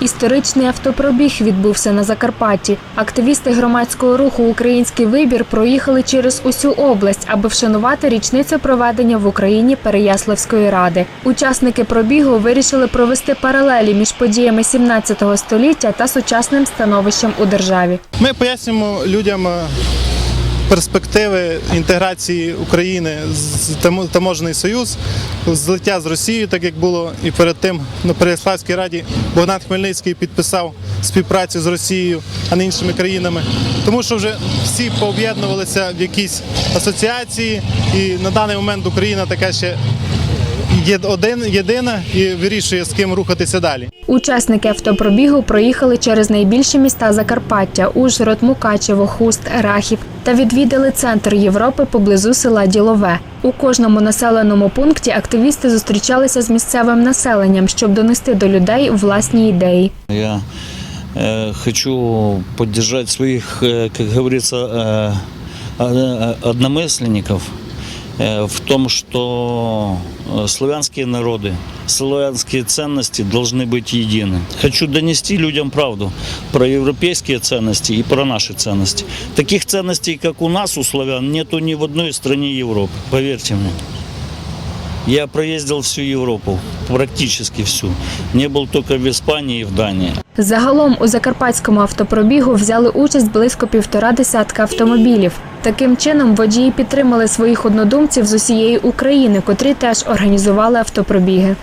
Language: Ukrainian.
Історичний автопробіг відбувся на Закарпатті. Активісти громадського руху Український вибір проїхали через усю область, аби вшанувати річницю проведення в Україні Переяславської ради. Учасники пробігу вирішили провести паралелі між подіями 17 століття та сучасним становищем у державі. Ми пояснюємо людям е, перспективи інтеграції України з тамо- таможений союз, злиття з Росією, так як було і перед тим на Переяславській раді Богдан Хмельницький підписав співпрацю з Росією, а не іншими країнами. Тому що вже всі пооб'єднувалися в якісь асоціації, і на даний момент Україна така ще є один єдина і вирішує з ким рухатися далі. Учасники автопробігу проїхали через найбільші міста Закарпаття Ужгород, Мукачево, Хуст, Рахів та відвідали центр Європи поблизу села Ділове. У кожному населеному пункті активісти зустрічалися з місцевим населенням, щоб донести до людей власні ідеї. Я э, хочу поддержать своих, э, как говорится, э, э, одномысленников э, в том, что э, славянские народы, славянские ценности должны быть едины. Хочу донести людям правду про европейские ценности и про наши ценности. Таких ценностей, как у нас, у славян, нету ни в одной стране Европы, поверьте мне. Я проездил всю Европу, практически всю. Не был только в Испании и в Дании. Загалом у закарпатському автопробігу взяли участь близько півтора десятка автомобілів. Таким чином водії підтримали своїх однодумців з усієї України, котрі теж організували автопробіги.